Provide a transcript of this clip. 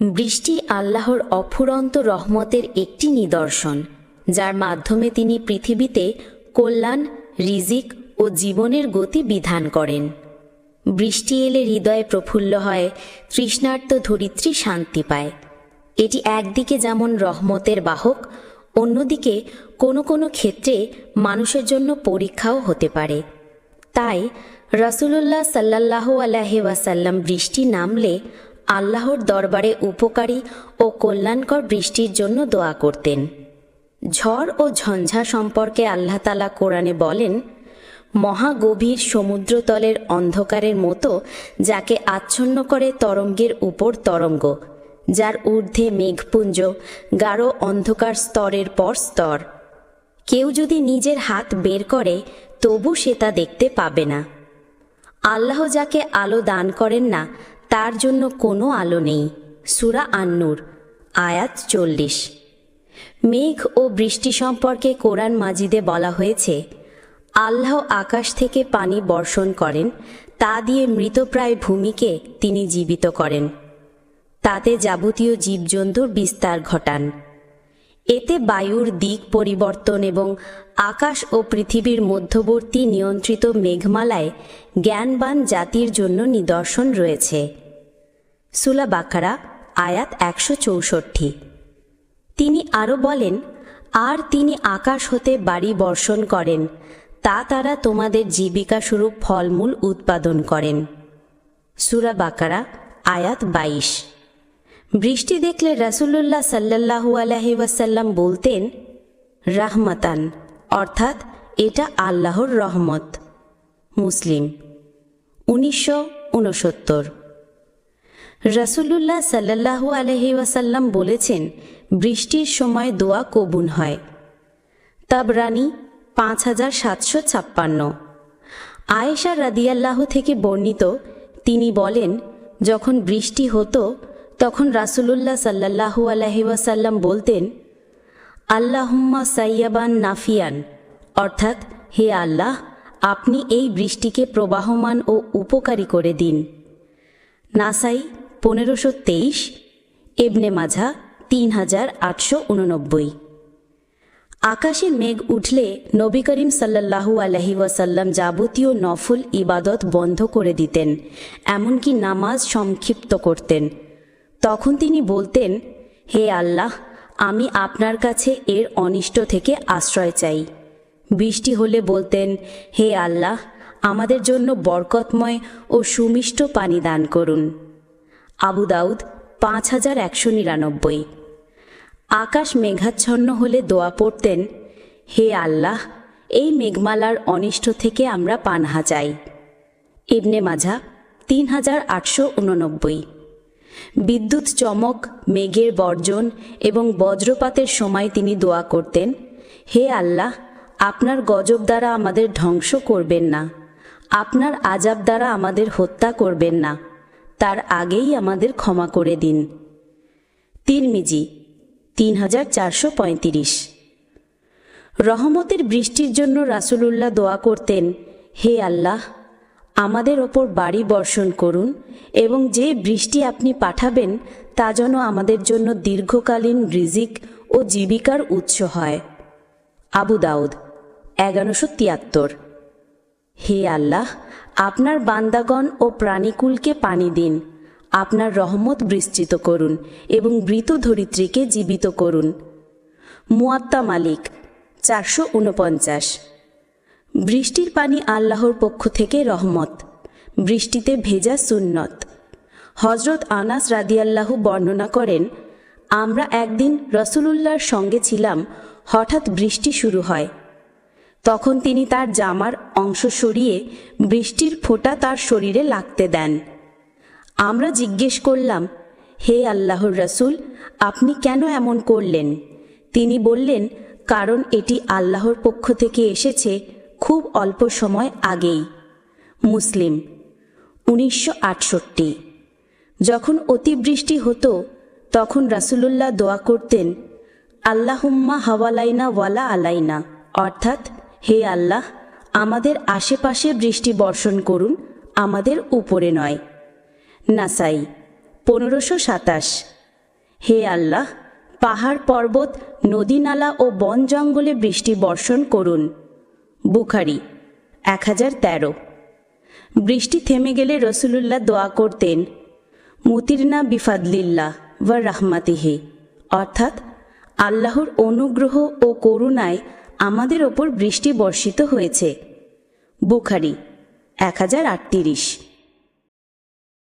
বৃষ্টি আল্লাহর অফুরন্ত রহমতের একটি নিদর্শন, যার মাধ্যমে তিনি পৃথিবীতে কল্যাণ, রিজিক ও জীবনের গতি বিধান করেন। বৃষ্টি এলে হৃদয়ে প্রফুল্ল হয়, তৃষ্ণার্ত ধরিত্রী শান্তি পায়। এটি একদিকে যেমন রহমতের বাহক, অন্যদিকে কোনো কোনো ক্ষেত্রে মানুষের জন্য পরীক্ষাও হতে পারে। তাই রসুল্লাহ সাল্লাহ আলাহি ওয়াসাল্লাম বৃষ্টি নামলে আল্লাহর দরবারে উপকারী ও কল্যাণকর বৃষ্টির জন্য দোয়া করতেন। ঝড় ও ঝঞ্ঝা সম্পর্কে আল্লাহ তালা কোরআনে বলেন মহাগভীর সমুদ্রতলের অন্ধকারের মতো যাকে আচ্ছন্ন করে তরঙ্গের উপর তরঙ্গ, যার ঊর্ধ্বে মেঘপুঞ্জ, গাঢ় অন্ধকার স্তরের পর স্তর। কেউ যদি নিজের হাত বের করে, তবু সে তা দেখতে পাবে না। আল্লাহ যাকে আলো দান করেন না তার জন্য কোনো আলো নেই। সুরা আন্নুর, আয়াত চল্লিশ। মেঘ ও বৃষ্টি সম্পর্কে কোরআন মাজিদে বলা হয়েছে, আল্লাহ আকাশ থেকে পানি বর্ষণ করেন, তা দিয়ে মৃতপ্রায় ভূমিকে তিনি জীবিত করেন। তাতে যাবতীয় জীবজন্তুর বিস্তার ঘটান। এতে বায়ুর দিক পরিবর্তন এবং আকাশ ও পৃথিবীর মধ্যবর্তী নিয়ন্ত্রিত মেঘমালায় জ্ঞানবান জাতির জন্য নিদর্শন রয়েছে। সুলা বাকারা, আয়াত একশো চৌষট্টি। তিনি আরও বলেন, আর তিনি আকাশ হতে বাড়ি বর্ষণ করেন, তা তারা তোমাদের জীবিকা স্বরূপ ফলমূল উৎপাদন করেন। সুরা বাকারা, আয়াত বাইশ। বৃষ্টি দেখলে রাসুল্লাহ সাল্লাহু আলহি ওয়াসাল্লাম বলতেন, রাহমাতান অর্থাৎ এটা আল্লাহর রহমত। মুসলিম, উনিশশো উনসত্তর রাসুল্লাহ সাল্লাহু আলহি ওয়াসাল্লাম বলেছেন, বৃষ্টির সময় দোয়া কবুন হয়। তাবরানি পাঁচ হাজার সাতশো ছাপ্পান্ন। আয়েশা রাদিয়াল্লাহ থেকে বর্ণিত, তিনি বলেন, যখন বৃষ্টি হতো, তখন রাসুলুল্লাহ সাল্লাহু আলহি ওয়াসাল্লাম বলতেন, আল্লাহুম্মা সাইয়াবান নাফিয়ান। অর্থাৎ, হে আল্লাহ, আপনি এই বৃষ্টিকে প্রবাহমান ও উপকারী করে দিন। নাসাই পনেরোশো তেইশ এবনে মাঝা তিন হাজার আটশো উননব্বই। আকাশে মেঘ উঠলে নবী করিম সাল্লাহু আলহি ওয়াসাল্লাম যাবতীয় নফল, ইবাদত বন্ধ করে দিতেন, এমনকি নামাজ সংক্ষিপ্ত করতেন। তখন তিনি বলতেন, হে আল্লাহ, আমি আপনার কাছে এর অনিষ্ট থেকে আশ্রয় চাই। বৃষ্টি হলে বলতেন, হে আল্লাহ, আমাদের জন্য বরকতময় ও সুমিষ্ট পানি দান করুন। আবু দাউদ পাঁচ হাজার একশো নিরানব্বই। আকাশ মেঘাচ্ছন্ন হলে দোয়া পড়তেন, হে আল্লাহ, এই মেঘমালার অনিষ্ট থেকে আমরা পানহা চাই। ইবনে মাঝা তিন হাজার আটশো উননব্বই। বিদ্যুৎ চমক, মেঘের বর্জন এবং বজ্রপাতের সময় তিনি দোয়া করতেন, হে আল্লাহ, আপনার গজব দ্বারা আমাদের ধ্বংস করবেন না, আপনার আজাব দ্বারা আমাদের হত্যা করবেন না। তার আগেই আমাদের ক্ষমা করে দিন। তিরমিজি তিন হাজার চারশো পঁয়ত্রিশ। রহমতের বৃষ্টির জন্য রাসুলুল্লাহ দোয়া করতেন, হে আল্লাহ, আমাদের ওপর বাড়ি বর্ষণ করুন এবং যে বৃষ্টি আপনি পাঠাবেন, তা যেন আমাদের জন্য দীর্ঘকালীন রিজিক ও জীবিকার উৎস হয়। আবু দাউদ, এগারোশো তিয়াত্তর। হে আল্লাহ আপনার বান্দাগণ ও প্রাণীকুলকে পানি দিন। আপনার রহমত বিস্তৃত করুন এবং মৃত ধরিত্রীকে জীবিত করুন। মুয়াত্তা মালিক, চারশো উনপঞ্চাশ। বৃষ্টির পানি আল্লাহর পক্ষ থেকে রহমত। বৃষ্টিতে ভেজা সুন্নত। হজরত আনাস রাদিয়াল্লাহু বর্ণনা করেন, আমরা একদিন রসুলুল্লাহর সঙ্গে ছিলাম, হঠাৎ বৃষ্টি শুরু হয়। তখন তিনি তার জামার অংশ সরিয়ে বৃষ্টির ফোঁটা তার শরীরে লাগতে দেন। আমরা জিজ্ঞেস করলাম, হে আল্লাহর রসুল, আপনি কেন এমন করলেন? তিনি বললেন, কারণ এটি আল্লাহর পক্ষ থেকে এসেছে খুব অল্প সময় আগেই। মুসলিম, উনিশশো আটষট্টি। যখন অতিবৃষ্টি হতো, তখন রাসুলুল্লাহ দোয়া করতেন, আল্লাহুম্মা হাওয়ালাইনা ওয়ালা আলাইনা। অর্থাৎ হে আল্লাহ, আমাদের আশেপাশে বৃষ্টি বর্ষণ করুন, আমাদের উপরে নয়। নাসাই পনেরোশো সাতাশ। হে আল্লাহ, পাহাড় পর্বত নদী নালা ও বন জঙ্গলে বৃষ্টি বর্ষণ করুন। বুখারি এক হাজার তেরো। বৃষ্টি থেমে গেলে রসুলুল্লাহ দোয়া করতেন, মুতিরনা বিফাদলিল্লাহ ওয়া রাহমাতিহি। অর্থাৎ, আল্লাহর অনুগ্রহ ও করুণায় আমাদের ওপর বৃষ্টি বর্ষিত হয়েছে। বুখারি এক হাজার আটত্রিশ।